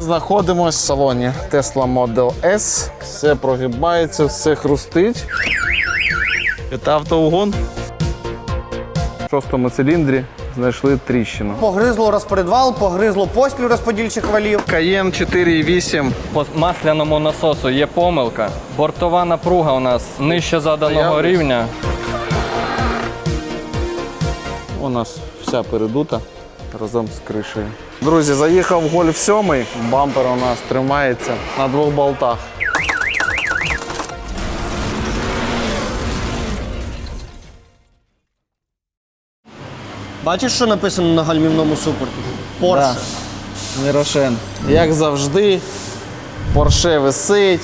Знаходимось в салоні Tesla Model S. Все прогибається, все хрустить. Це автоугон. В шостому циліндрі знайшли тріщину. Погризло розпредвал, погризло постіль розподільчих валів. Каєн 4,8. По масляному насосу є помилка. Бортова напруга у нас нижче заданого Наявність. рівня. У нас вся передута разом з кришею. Друзі, заїхав гольф 7. Бампер у нас тримається на двох болтах. Бачиш, що написано на гальмівному супорті? Порше. Мірошен. Як завжди, Порше висить.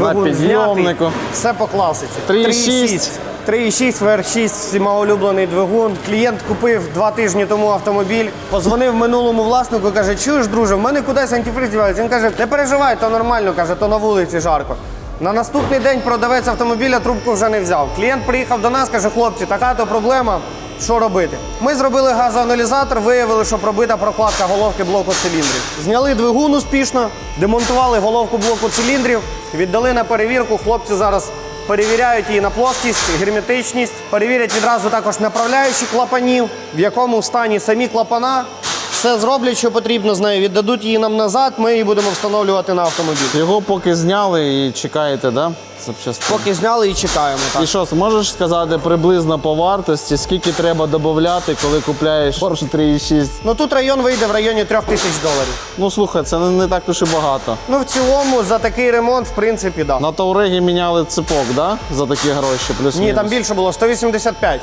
на підйомнику. знятий. Все по класиці. 3,6. 3,6 VR6, всіма улюблений двигун. Клієнт купив два тижні тому автомобіль. Позвонив минулому власнику, каже: чуєш, друже, в мене кудись антифриз дівається. Він каже, не переживай, то нормально, каже, то на вулиці жарко. На наступний день продавець автомобіля трубку вже не взяв. Клієнт приїхав до нас, каже, хлопці, така то проблема. Що робити? Ми зробили газоаналізатор, виявили, що пробита прокладка головки блоку циліндрів. Зняли двигун успішно, демонтували головку блоку циліндрів, віддали на перевірку. Хлопці зараз перевіряють її на плоскість, герметичність, перевірять відразу також направляючі клапанів, в якому стані самі клапана. Все зроблять, що потрібно з нею, віддадуть її нам назад, ми її будемо встановлювати на автомобіль. Його поки зняли і чекаєте, да? Запчастин. Поки зняли і чекаємо. Так. І що, можеш сказати приблизно по вартості, скільки треба додати, коли купляєш Porsche 3.6? Ну тут район вийде в районі трьох тисяч доларів. Ну слухай, це не, не так уж і багато. Ну в цілому за такий ремонт, в принципі, да. На Таурегі міняли цепок, да? За такі гроші, плюс Ні, там більше було 185.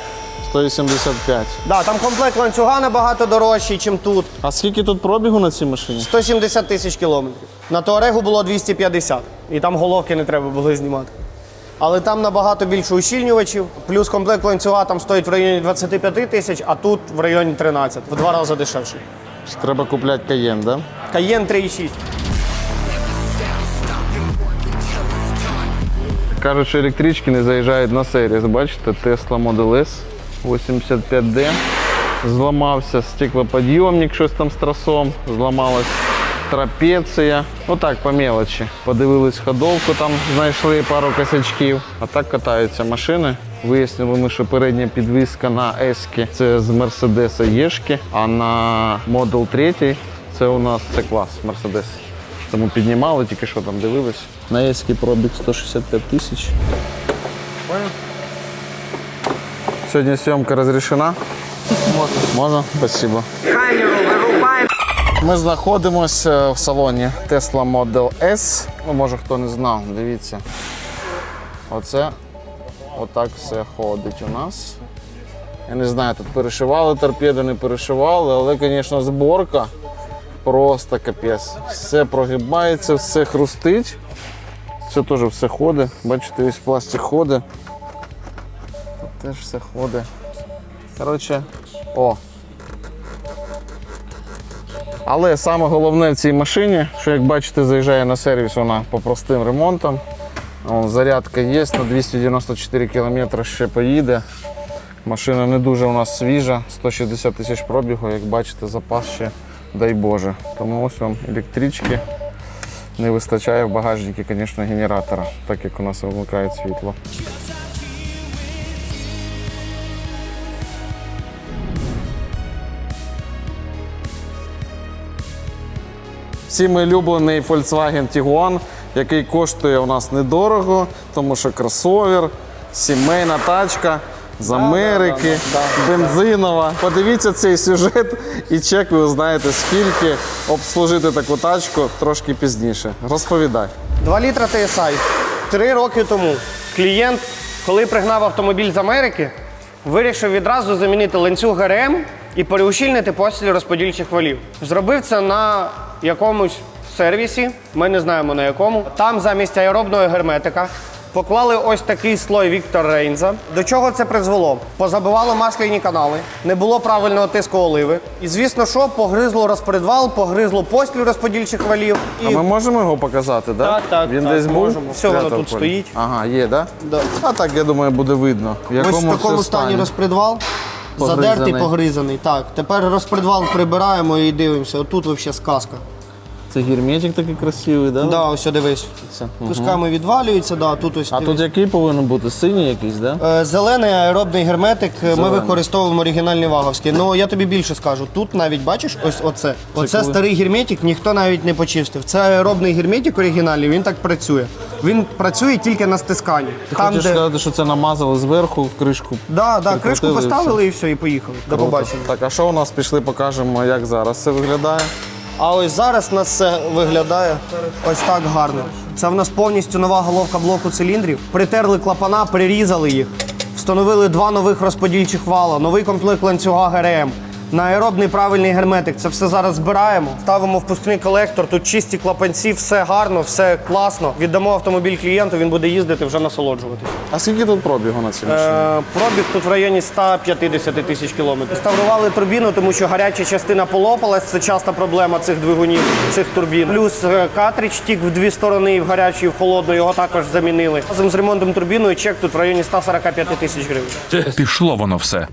185. Да, там комплект ланцюга набагато дорожчий, ніж тут. А скільки тут пробігу на цій машині? 170 тисяч кілометрів. На Туарегу було 250. І там головки не треба було знімати. Але там набагато більше ущільнювачів. Плюс комплект ланцюга там стоїть в районі 25 тисяч, а тут в районі 13. В два рази дешевше. Треба купляти каєн, да? Каєн 3,6. Кажуть, що електрички не заїжджають на сервіс. Бачите, Tesla Model S 85D. Зламався стеклоподйомник, щось там з тросом, зламалась трапеція. Отак, по мелочі. Подивились ходовку, там знайшли пару косячків. А так катаються машини. Вияснили ми, що передня підвіска на S це з Mercedes Єшки, а на Model 3 це у нас це клас Mercedes. Тому піднімали, тільки що там дивились. На Єський пробіг 165 тисяч. Сьогодні зйомка розрішена? Можна. Можна? Спасибо. Ми знаходимося в салоні Tesla Model S. Ну, може хто не знав, дивіться. Оце отак все ходить у нас. Я не знаю, тут перешивали торпеди, не перешивали, але, звісно, зборка просто капець. Все прогибається, все хрустить. Це теж все ходить. Бачите, весь пластик ходить. Тут теж все ходить. Коротше, о. Але саме головне в цій машині, що як бачите, заїжджає на сервіс вона по простим ремонтам. Зарядка є, на 294 км ще поїде. Машина не дуже у нас свіжа, 160 тисяч пробігу, як бачите, запас ще дай Боже. Тому ось вам електрички. Не вистачає в багажнику, звісно, генератора, так як у нас вимикає світло. Всім улюблений Volkswagen Tiguan, який коштує у нас недорого, тому що кросовер, сімейна тачка з Америки, бензинова. Подивіться цей сюжет і чек, ви узнаєте, скільки обслужити таку тачку трошки пізніше. Розповідай. 2 літра TSI. Три роки тому клієнт, коли пригнав автомобіль з Америки, вирішив відразу замінити ланцюг ГРМ і переущільнити постіль розподільчих валів. Зробив це на якомусь сервісі, ми не знаємо на якому. Там замість аеробного герметика поклали ось такий слой Віктор Рейнза. До чого це призвело? Позабивало масляні канали, не було правильного тиску оливи. І звісно, що погризло розпредвал, погризло постіль розподільчих валів. А ми можемо його показати, да? Так, так, Він так, десь був? можемо. Все, воно Спрятав тут полі. стоїть. Ага, є, да? Да. А так, я думаю, буде видно. В якому Ось в такому все стані стані. розпредвал. Погризаний. Задертий, погризаний. Так, тепер розпредвал прибираємо і дивимося. Отут взагалі сказка. Це герметик такий красивий, да? Да, ось дивись. Це. Кусками відвалюється, да, тут ось. А дивись. тут який повинен бути? Синій якийсь, да? Е, Зелений аеробний герметик е, ми Зелений. використовуємо оригінальний ваговський. Ну я тобі більше скажу. Тут навіть бачиш, ось оце. Оце коли? старий герметик, ніхто навіть не почистив. Це аеробний герметик оригінальний, він так працює. Він працює тільки на стисканні. Ти хочеш сказати, що це намазали зверху кришку? Да, да, кришку поставили і все, і поїхали. До побачення. Так, а що у нас пішли, покажемо, як зараз це виглядає. А ось зараз у нас це виглядає ось так гарно. Це в нас повністю нова головка блоку циліндрів. Притерли клапана, прирізали їх, встановили два нових розподільчих вала, новий комплект ланцюга ГРМ. На аеробний правильний герметик. Це все зараз збираємо. Ставимо впускний колектор. Тут чисті клапанці, все гарно, все класно. Віддамо автомобіль клієнту, він буде їздити вже насолоджуватись. А скільки тут пробігу на цій машині? Е, пробіг тут в районі 150 тисяч кілометрів. Реставрували турбіну, тому що гаряча частина полопалась. Це часта проблема цих двигунів, цих турбін. Плюс е, картридж тік в дві сторони, і в гарячу, і в холодну. Його також замінили. Разом з ремонтом турбіною чек тут в районі 145 тисяч гривень. Пішло воно все.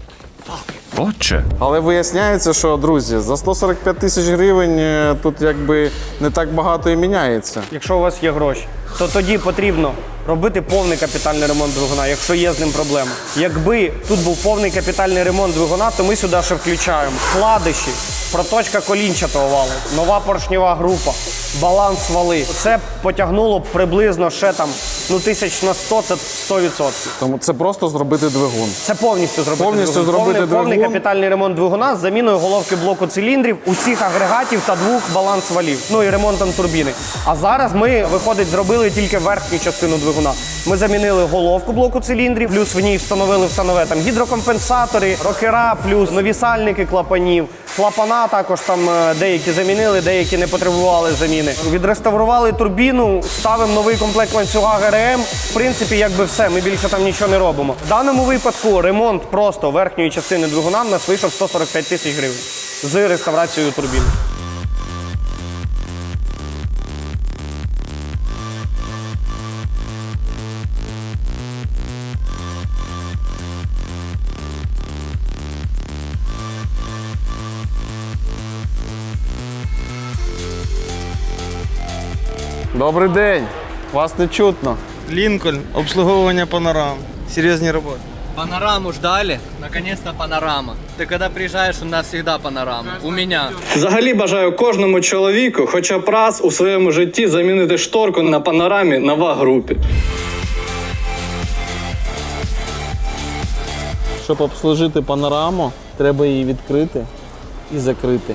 Отче. Але виясняється, що друзі, за 145 тисяч гривень е, тут якби не так багато і міняється. Якщо у вас є гроші, то тоді потрібно робити повний капітальний ремонт двигуна, якщо є з ним проблема. Якби тут був повний капітальний ремонт двигуна, то ми сюди ще включаємо вкладиші, проточка колінчатого валу, нова поршнева група, баланс вали. Це потягнуло б приблизно ще там ну тисяч на 100, це 100%. Тому це просто зробити двигун. Це повністю зробити Повністю двигун. зробити повний, повний капітальний ремонт двигуна з заміною головки блоку циліндрів, усіх агрегатів та двох баланс валів. Ну і ремонтом турбіни. А зараз ми, виходить, зробили тільки верхню частину двигуна. Ми замінили головку блоку циліндрів, плюс в ній встановили все нове там гідрокомпенсатори, рокера, плюс нові сальники клапанів. Клапана також там е, деякі замінили, деякі не потребували заміни. Відреставрували турбіну, ставимо новий комплект ланцюга ГРМ. В принципі, якби все, ми більше там нічого не робимо. В даному випадку ремонт просто верхньої частини двигуна в нас вийшов 145 тисяч гривень з реставрацією турбіни. Добрий день! Вас не чутно. Лінкольн, обслуговування панорам. Серйозні роботи. Панораму ждали? Наконец-то панорама. Ты когда приезжаешь, у нас всегда панорама. У меня. Взагалі бажаю кожному чоловіку хоча б раз у своєму житті замінити шторку на панорамі на ВАГ-групі. Щоб обслужити панораму, треба її відкрити і закрити.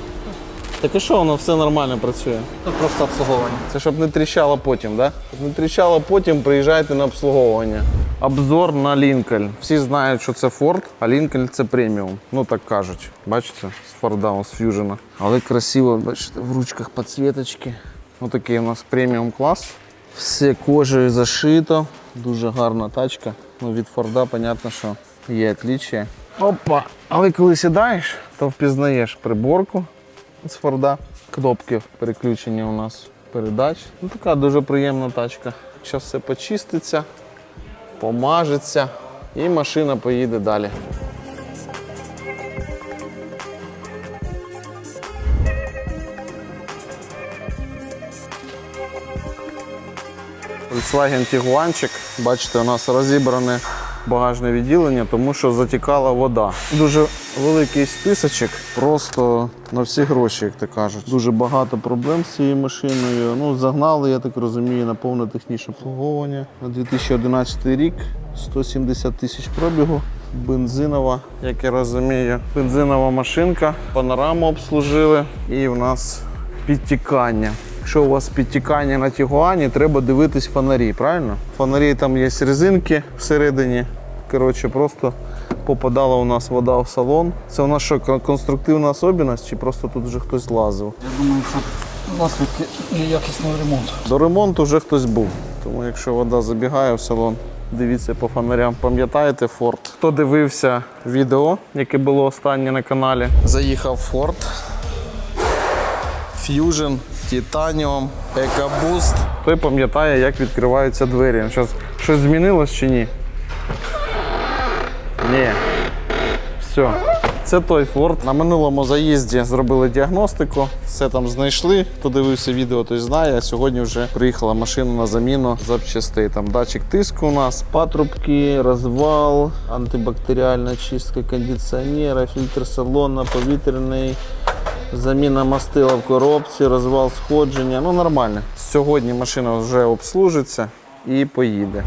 Так і що, воно все нормально працює. Тут просто обслуговування. Це щоб не тріщало потім, да? Щоб не тріщало потім, приїжджайте на обслуговування. Обзор на Лінкольн. Всі знають, що це Ford, а Лінкольн це преміум. Ну так кажуть. Бачите, з Форда, з Ф'южена. Але красиво, бачите, в ручках підсвіточки. Ось такий у нас преміум клас. Все кожею зашито. Дуже гарна тачка. Ну, від Форда, понятно, що є отличия. Опа! Але коли сідаєш, то впізнаєш приборку з Форда. Кнопки переключення у нас передач. Ну, така дуже приємна тачка. Зараз все почиститься, помажеться і машина поїде далі. Volkswagen Tiguanчик. Бачите, у нас розібране багажне відділення, тому що затікала вода. Дуже великий списочок, просто на всі гроші, як то кажуть. Дуже багато проблем з цією машиною. Ну, загнали, я так розумію, на повне технічне обслуговування. На 2011 рік 170 тисяч пробігу. Бензинова, як я розумію, бензинова машинка, панораму обслужили і в нас підтікання. Якщо у вас підтікання на Тігуані, треба дивитись фонарі, правильно? Фонарі там є резинки всередині. Коротше, просто попадала у нас вода в салон. Це у нас що, конструктивна особливість чи просто тут вже хтось лазив? Я думаю, що наслідки неякісного ремонту. До ремонту вже хтось був. Тому якщо вода забігає в салон, дивіться по фонарям. Пам'ятаєте Форд? Хто дивився відео, яке було останнє на каналі? Заїхав Форд. Fusion, Titanium, EcoBoost. Той пам'ятає, як відкриваються двері. Зараз щось змінилось чи ні? Ні. Все. Це той Ford. На минулому заїзді зробили діагностику, все там знайшли. Хто дивився відео, той знає. А сьогодні вже приїхала машина на заміну запчастей. Там датчик тиску у нас, патрубки, розвал, антибактеріальна чистка кондиціонера, фільтр салона, повітряний. Заміна мастила в коробці, розвал сходження. Ну нормально. Сьогодні машина вже обслужиться і поїде.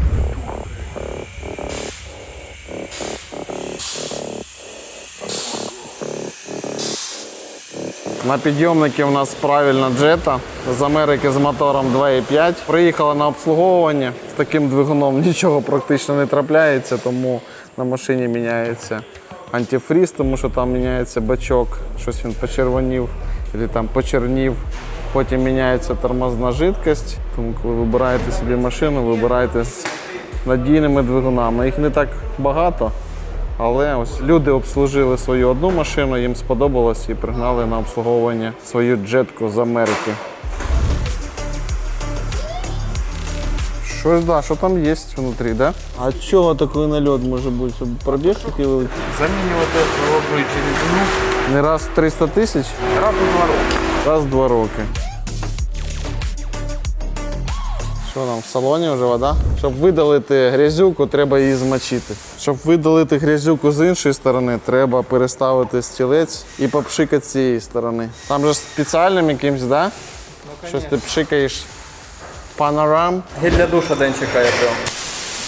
На підйомники у нас правильна джета з Америки з мотором 2.5. Приїхала на обслуговування. З таким двигуном нічого практично не трапляється, тому на машині міняється антифріз, тому що там міняється бачок, щось він почервонів, або там почернів. Потім міняється тормозна жидкость. Тому коли вибираєте собі машину, вибирайте з надійними двигунами. Їх не так багато. Але ось люди обслужили свою одну машину, їм сподобалось і пригнали на обслуговування свою джетку з Америки. Щось, да, що там є внутрі, да? А чого такий нальот може бути? Щоб Пробіг такий великий? Замінювати холодну рідину Не раз в 300 тисяч, раз у два роки. раз в два роки. Що там, в салоні вже вода? Щоб видалити грязюку, треба її змочити. Щоб видалити грязюку з іншої сторони, треба переставити стілець і попшикати з цієї сторони. Там же спеціальним якимсь, да? Щось ти пшикаєш панорам. Гель для душа день чекає прям.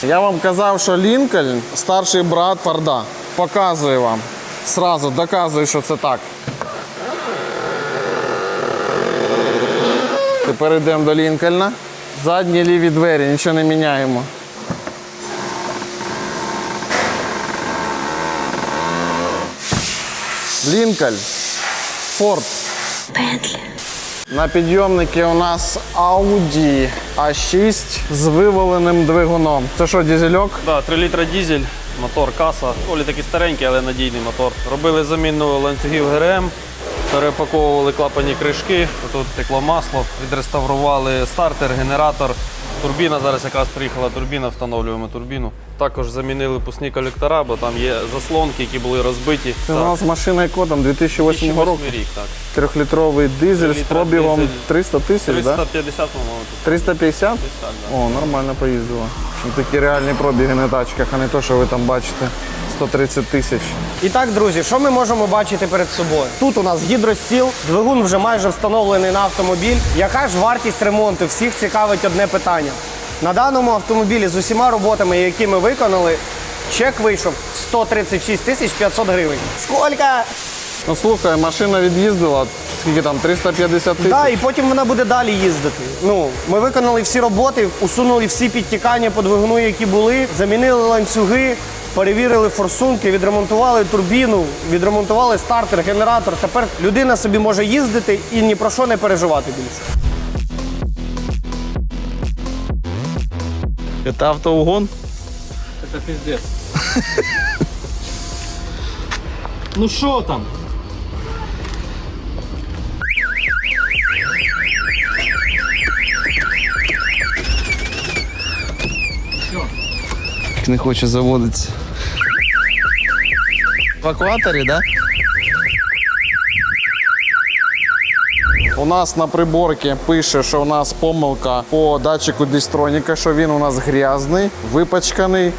Я вам казав, що Лінкольн старший брат Форда. Показую вам. Сразу доказую, що це так. Тепер йдемо до Лінкольна. Задні ліві двері, нічого не міняємо. Лінкольн. Форд. На підйомники у нас Audi A6 з виваленим двигуном. Це що, дізельок? Да, 3 літра дізель, мотор каса. Олі такий старенький, але надійний мотор. Робили заміну ланцюгів ГРМ, перепаковували клапані кришки, тут текло масло, відреставрували стартер, генератор. Турбіна зараз якраз приїхала турбіна, встановлюємо турбіну. Також замінили пусні колектора, бо там є заслонки, які були розбиті. Це у нас машина кодом 2008 року. 2008 рік, так. Трьохлітровий дизель з пробігом дизель. 300 тисяч, да? 350, по-моєму, тут. 350? Да. О, нормально поїздила. Ну, Такі реальні пробіги на тачках, а не то, що ви там бачите. 130 тисяч. І так, друзі, що ми можемо бачити перед собою? Тут у нас гідростіл, двигун вже майже встановлений на автомобіль. Яка ж вартість ремонту? Всіх цікавить одне питання. На даному автомобілі з усіма роботами, які ми виконали, чек вийшов 136 тисяч 500 гривень. Скільки? Ну слухай, машина від'їздила, скільки там, 350 тисяч. Да, і потім вона буде далі їздити. Ну, ми виконали всі роботи, усунули всі підтікання по двигуну, які були, замінили ланцюги, перевірили форсунки, відремонтували турбіну, відремонтували стартер, генератор. Тепер людина собі може їздити і ні про що не переживати більше. Це автоугон? Это пиздец. ну що там? Не хоче заводитися. В екваторі, да? У нас на приборці пише, що у нас помилка по датчику дистроніка, що він у нас грязний, випачканий.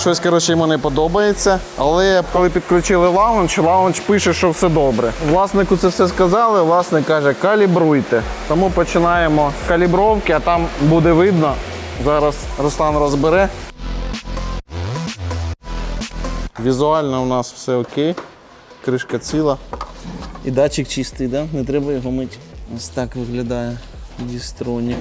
Щось, коротше, йому не подобається. Але коли підключили лаунч, лаунч пише, що все добре. Власнику це все сказали, власник каже, калібруйте. Тому починаємо з калібровки, а там буде видно. Зараз Руслан розбере. Візуально у нас все окей. Кришка ціла. І датчик чистий, да? не треба його мити. Ось так виглядає дістронік.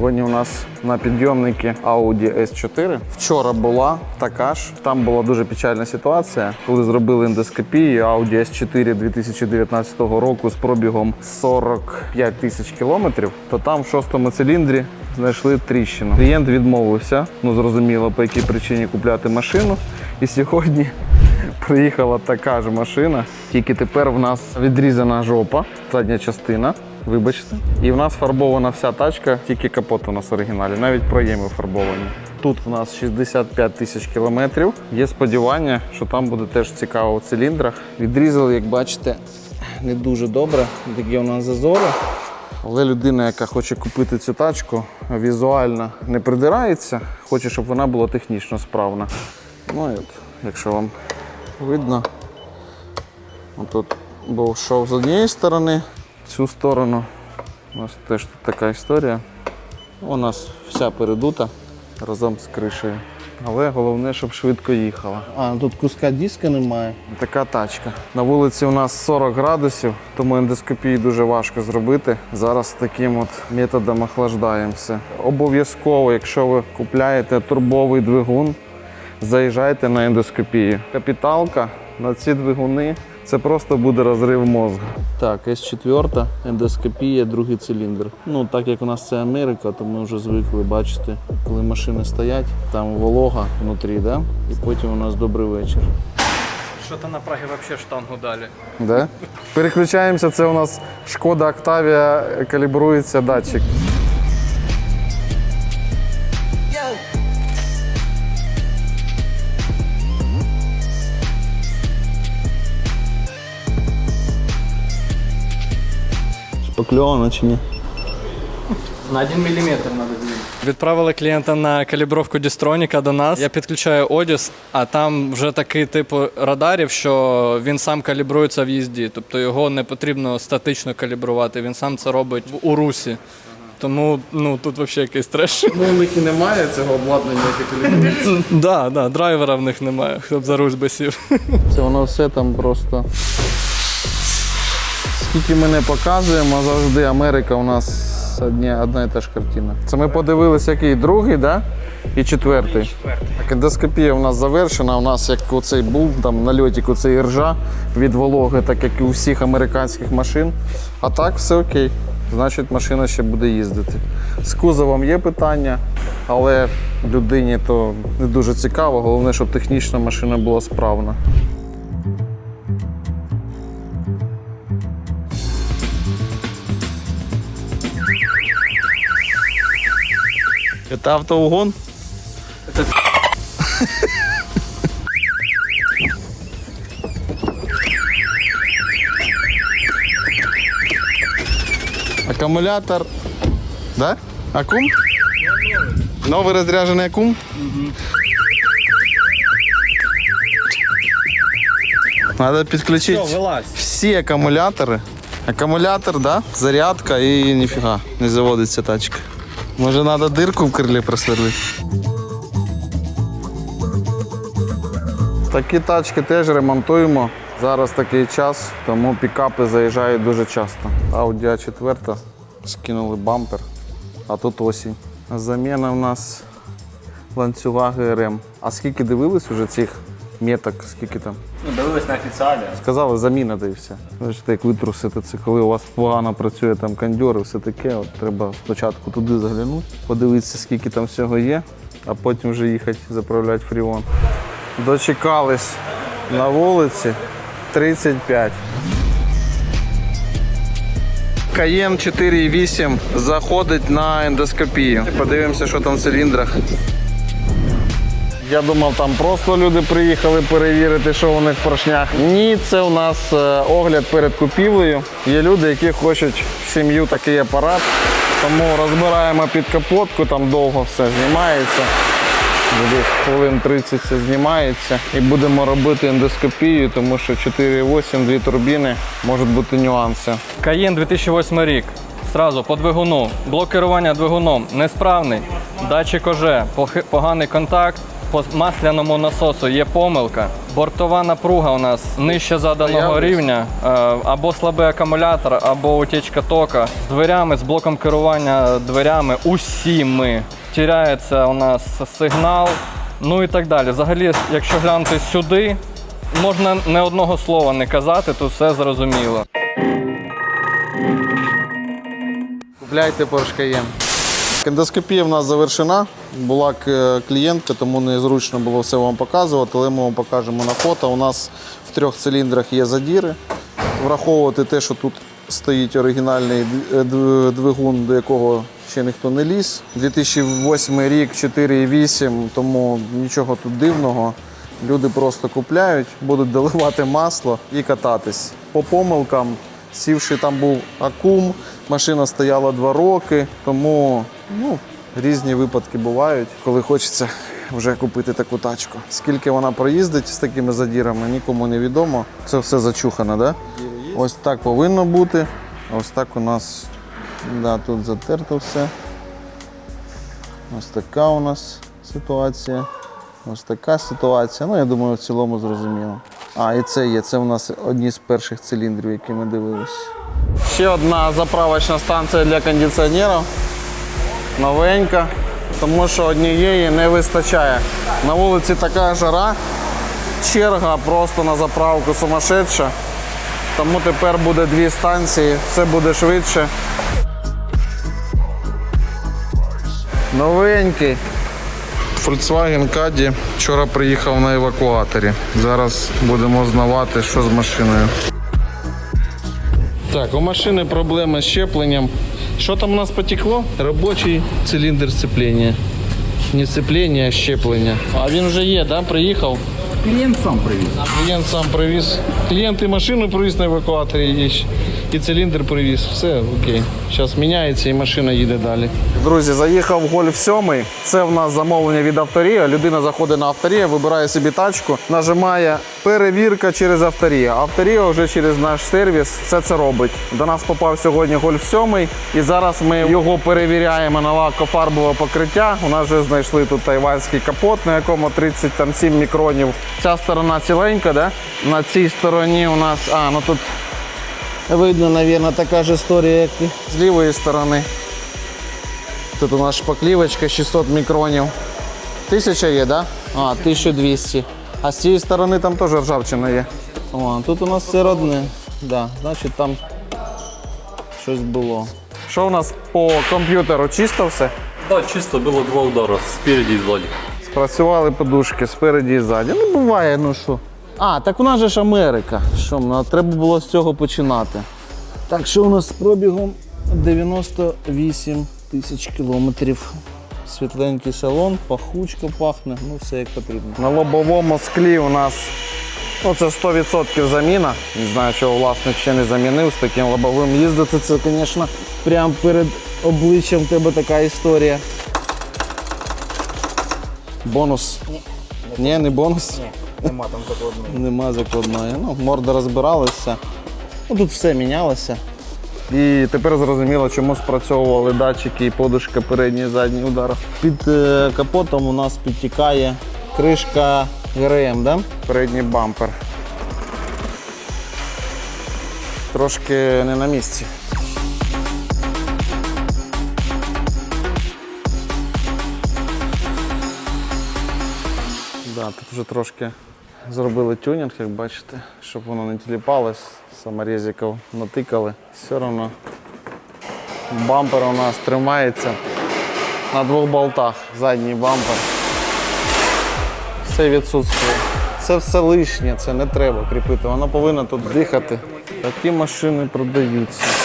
Сьогодні у нас на підйомники Audi S4. Вчора була така ж. Там була дуже печальна ситуація, коли зробили ендоскопію Audi S4 2019 року з пробігом 45 тисяч кілометрів, то там в шостому циліндрі знайшли тріщину. Клієнт відмовився, ну зрозуміло, по якій причині купляти машину. І сьогодні приїхала така ж машина, тільки тепер в нас відрізана жопа, задня частина. Вибачте. І в нас фарбована вся тачка, тільки капот у нас оригіналі, навіть проєми фарбовані. Тут в нас 65 тисяч кілометрів. Є сподівання, що там буде теж цікаво в циліндрах. Відрізали, як бачите, не дуже добре. Такі у нас зазори. Але людина, яка хоче купити цю тачку, візуально не придирається, хоче, щоб вона була технічно справна. Ну і от, якщо вам видно, тут був шов з однієї сторони, цю сторону. У нас теж тут така історія. У нас вся передута разом з кришею. Але головне, щоб швидко їхала. А, тут куска диска немає. Така тачка. На вулиці у нас 40 градусів, тому ендоскопії дуже важко зробити. Зараз таким от методом охлаждаємося. Обов'язково, якщо ви купляєте турбовий двигун, заїжджайте на ендоскопію. Капіталка на ці двигуни це просто буде розрив мозку. Так, С4, ендоскопія, другий циліндр. Ну, так як у нас це Америка, то ми вже звикли бачити, коли машини стоять, там волога внутрі, да? і потім у нас добрий вечір. Что-то на Праге вообще штангу дали. Да? Переключаємося, це у нас шкода Октавія, калібрується датчик. Шпакльовано чи ні? На 1 миллиметр надо сделать. Відправили клієнта на калібровку Дістроніка до нас. Я підключаю Одіс, а там вже такий типу радарів, що він сам калібрується в їзді. Тобто його не потрібно статично калібрувати, він сам це робить в- у русі. Тому ну тут взагалі якийсь треш. Ну, у них і немає цього обладнання, яке калібрується. Да, да, драйвера в них немає, хто б за руль би сів. Це воно все там просто. Скільки ми не показуємо, завжди Америка у нас одня, одна і та ж картина. Це ми подивилися, який другий, да? і четвертий. Так, ендоскопія у нас завершена. У нас як оцей був там на льотик, оцей ржа від вологи, так як і у всіх американських машин. А так все окей. Значить, машина ще буде їздити. З кузовом є питання, але людині то не дуже цікаво. Головне, щоб технічна машина була справна. Это автоугон? Аккумулятор. Да? Аккум? Новый разряженный аккум? Надо підключити всі акумулятори. Акумулятор, да? зарядка і ніфіга, не заводиться тачка. Може треба дирку в крилі просверлити. Такі тачки теж ремонтуємо. Зараз такий час, тому пікапи заїжджають дуже часто. Audi a 4 скинули бампер, а тут осінь. Заміна в нас ланцюга ГРМ. А скільки дивились уже цих меток, скільки там? Ну, дивились на офіціалі. Сказали, заміна да і все. Бачите, як витрусити це, коли у вас погано працює там кондьор і все таке, от треба спочатку туди заглянути, подивитися, скільки там всього є, а потім вже їхати заправляти фріон. Дочекались на вулиці 35. Каєн 4.8 заходить на ендоскопію. Подивимося, що там в циліндрах. Я думав, там просто люди приїхали перевірити, що у них в поршнях. Ні, це у нас е, огляд перед купівлею. Є люди, які хочуть в сім'ю такий апарат. Тому розбираємо під капотку, там довго все знімається. Десь хвилин 30 це знімається. І будемо робити ендоскопію, тому що 4,8, дві турбіни, можуть бути нюанси. Каєн 2008 рік. Сразу по двигуну. Блок керування двигуном несправний. Датчик пох- поганий контакт. По масляному насосу є помилка. Бортова напруга у нас нижче заданого Наявність. рівня, е, або слабий акумулятор, або утічка тока. З дверями, з блоком керування дверями усіми. Тіряється у нас сигнал, ну і так далі. Взагалі, якщо глянути сюди, можна не одного слова не казати, тут все зрозуміло. Купляйте Porsche Cayenne. Ендоскопія в нас завершена. Була клієнтка, тому незручно було все вам показувати, але ми вам покажемо на фото. У нас в трьох циліндрах є задіри. Враховувати те, що тут стоїть оригінальний д- двигун, до якого ще ніхто не ліз. 2008 рік 4,8, тому нічого тут дивного. Люди просто купляють, будуть доливати масло і кататись. По помилкам, сівши там був акум, машина стояла два роки, тому ну, різні випадки бувають, коли хочеться вже купити таку тачку. Скільки вона проїздить з такими задірами, нікому не відомо. Це все зачухано, да? Ось так повинно бути. Ось так у нас да, тут затерто все. Ось така у нас ситуація. Ось така ситуація. Ну, я думаю, в цілому зрозуміло. А, і це є. Це у нас одні з перших циліндрів, які ми дивилися. Ще одна заправочна станція для кондиціонерів. Новенька, тому що однієї не вистачає. На вулиці така жара, черга просто на заправку сумасшедша. Тому тепер буде дві станції, все буде швидше. Новенький. Volkswagen Caddy вчора приїхав на евакуаторі. Зараз будемо знавати, що з машиною. Так, у машини проблеми з щепленням. Що там у нас потекло? Робочий циліндр сцеплення. Не сцеплення, а щеплення. А він вже є, да? Приїхав? Клієнт сам привіз. Клієнт сам привіз. Клієнт і машину привіз на евакуаторі, і, і циліндр привіз. Все окей. Зараз міняється і машина їде далі. Друзі, заїхав Гольф 7. Це в нас замовлення від авторія. Людина заходить на авторія, вибирає собі тачку, нажимає перевірка через авторія. Авторія вже через наш сервіс все це робить. До нас попав сьогодні Гольф 7, і зараз ми його перевіряємо на лакофарбове покриття. У нас вже знайшли тут тайванський капот, на якому 37 мікронів. Ця сторона ціленька, да? на цій стороні у нас. А, ну тут видно, мабуть, така ж історія, як і з лівої сторони. Тут у нас шпаклівочка 600 мікронів. Тисяча є, да? А, 1200. А з цієї сторони там теж ржавчина є. О, тут у нас все родне. Да, значить там щось було. Що у нас по комп'ютеру? Чисто все? Да, чисто було два удари спереді і ззаді. Спрацювали подушки спереді і ззаді. Ну, буває, ну що. А, так у нас же ж Америка. Що, ну, треба було з цього починати. Так, що у нас з пробігом 98 тисяч кілометрів. Світленький салон, пахучка пахне, ну все як потрібно. На лобовому склі у нас ну, це 100% заміна. Не знаю, чого власник ще не замінив. З таким лобовим їздити, це, звісно, прямо перед обличчям тебе така історія. Бонус. Ні, не бонус. Ні, нема там закладної. Нема закладної. Ну, морда розбиралася. Ну, тут все мінялося. І тепер зрозуміло, чому спрацьовували датчики і подушка передній і задній удар. Під е, капотом у нас підтікає кришка ГРМ, да? передній бампер. Трошки не на місці. Да, тут вже трошки зробили тюнінг, як бачите, щоб воно не тіліпалось, саморезиків натикали. Все одно бампер у нас тримається на двох болтах. Задній бампер. Все відсутствує. Це все лишнє, це не треба кріпити. Воно повинно тут дихати. Такі машини продаються.